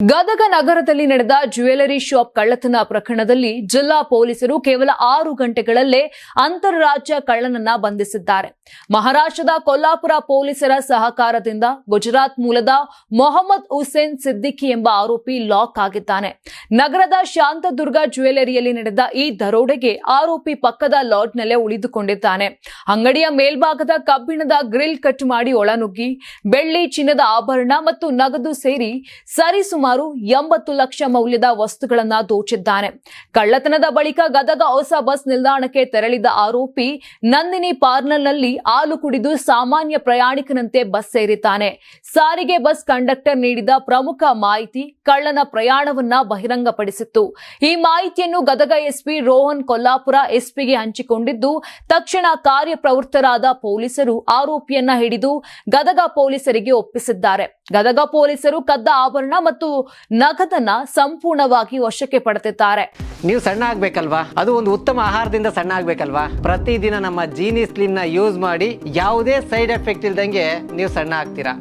ಗದಗ ನಗರದಲ್ಲಿ ನಡೆದ jewellery shop ಕಳ್ಳತನ ಪ್ರಕರಣದಲ್ಲಿ ಜಿಲ್ಲಾ ಪೊಲೀಸರು ಕೇವಲ ಆರು ಗಂಟೆಗಳಲ್ಲೇ ಅಂತರರಾಜ್ಯ ಕಳ್ಳನನ್ನ ಬಂಧಿಸಿದ್ದಾರೆ. ಮಹಾರಾಷ್ಟ್ರದ ಕೊಲ್ಲಾಪುರ ಪೊಲೀಸರ ಸಹಕಾರದಿಂದ ಗುಜರಾತ್ ಮೂಲದ ಮೊಹಮ್ಮದ್ ಹುಸೇನ್ ಸಿದ್ದಿಕಿ ಎಂಬ ಆರೋಪಿ ಲಾಕ್ ಆಗಿದ್ದಾನೆ. ನಗರದ ಶಾಂತದುರ್ಗ ಜ್ಯುವೆಲರಿಯಲ್ಲಿ ನಡೆದ ಈ ದರೋಡೆಗೆ ಆರೋಪಿ ಪಕ್ಕದ ಲಾಡ್ನಲ್ಲೇ ಉಳಿದುಕೊಂಡಿದ್ದಾನೆ. ಅಂಗಡಿಯ ಮೇಲ್ಭಾಗದ ಕಬ್ಬಿಣದ ಗ್ರಿಲ್ ಕಟ್ ಮಾಡಿ ಒಳನುಗ್ಗಿ, ಬೆಳ್ಳಿ ಚಿನ್ನದ ಆಭರಣ ಮತ್ತು ನಗದು ಸೇರಿ ಸರಿಸುಮಾರು ಎಂಬತ್ತು ಲಕ್ಷ ಮೌಲ್ಯದ ವಸ್ತುಗಳನ್ನ ದೋಚಿದ್ದಾನೆ. ಕಳ್ಳತನದ ಬಳಿಕ ಗದಗ ಹೊಸ ಬಸ್ ನಿಲ್ದಾಣಕ್ಕೆ ತೆರಳಿದ ಆರೋಪಿ ನಂದಿನಿ ಪಾರ್ನಲ್ನಲ್ಲಿ ಹಾಲು ಕುಡಿದು ಸಾಮಾನ್ಯ ಪ್ರಯಾಣಿಕನಂತೆ ಬಸ್ ಸೇರಿದ್ದಾನೆ. ಸಾರಿಗೆ ಬಸ್ ಕಂಡಕ್ಟರ್ ನೀಡಿದ ಪ್ರಮುಖ ಮಾಹಿತಿ ಕಳ್ಳನ ಪ್ರಯಾಣವನ್ನ ಬಹಿರಂಗಪಡಿಸಿತ್ತು. ಈ ಮಾಹಿತಿಯನ್ನು ಗದಗ ಎಸ್ಪಿ ರೋಹನ್ ಕೊಲ್ಲಾಪುರ ಎಸ್ಪಿಗೆ ಹಂಚಿಕೊಂಡಿದ್ದು, ತಕ್ಷಣ ಕಾರ್ಯಪ್ರವೃತ್ತರಾದ ಪೊಲೀಸರು ಆರೋಪಿಯನ್ನ ಹಿಡಿದು ಗದಗ ಪೊಲೀಸರಿಗೆ ಒಪ್ಪಿಸಿದ್ದಾರೆ. ಗದಗ ಪೊಲೀಸರು ಕದ್ದ ಆಭರಣ ಮತ್ತು ನಗದನ್ನ ಸಂಪೂರ್ಣವಾಗಿ ವಶಕ್ಕೆ ಪಡೆದಿದ್ದಾರೆ. ನೀವು ಸಣ್ಣ ಆಗ್ಬೇಕಲ್ವಾ? ಅದು ಒಂದು ಉತ್ತಮ ಆಹಾರದಿಂದ ಸಣ್ಣ ಆಗ್ಬೇಕಲ್ವಾ? ಪ್ರತಿದಿನ ನಮ್ಮ ಜೀನಿ ಸ್ಲಿಮ್ನ ಯೂಸ್ ಮಾಡಿ ಯಾವುದೇ ಸೈಡ್ ಎಫೆಕ್ಟ್ ಇಲ್ದಂಗೆ ನೀವು ಸಣ್ಣ ಆಗ್ತೀರಾ?